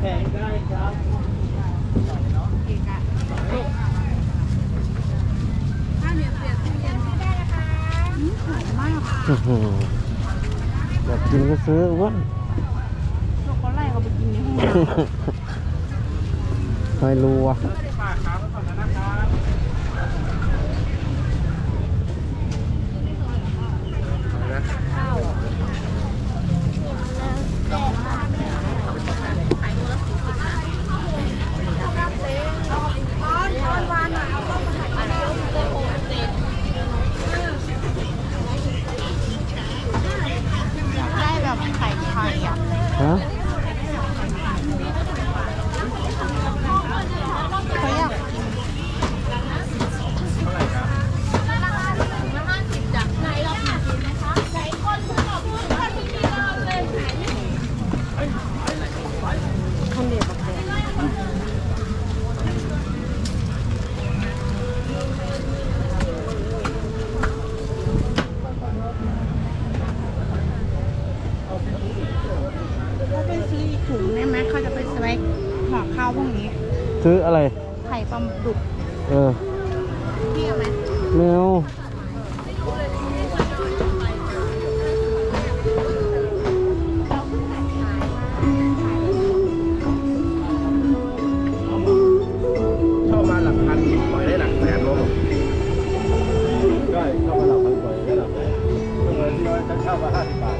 แพงได้ครับข้าวเหนียวเปียกทุเรียนไม่ได้นะคะหอมมากอื้อหืออยากกินก็ซื้อวะลูกเขาไล่เขาไปกินในห้องน้ไม่รู้ว่ะฝากครับขอบคุณนะครับำได้แบบไข่ไข่ อะ ฮะ เขาอยากกิน ข้าวเหนียวกับแกงเขา ไปซื้ออีกถุงได้ไหมเขาจะไปสแว็กห่อข้าวพวกนี้ ซื้ออะไร ไข่ปลาดุกเออเที่ยวไหมแมวชอบมาหลักพันปล่อยได้หลักแสนโลได้เข้ามาหลักพันปล่อยได้หลักแสนเหมือนเราจะเช่ามาห้าสิบบาท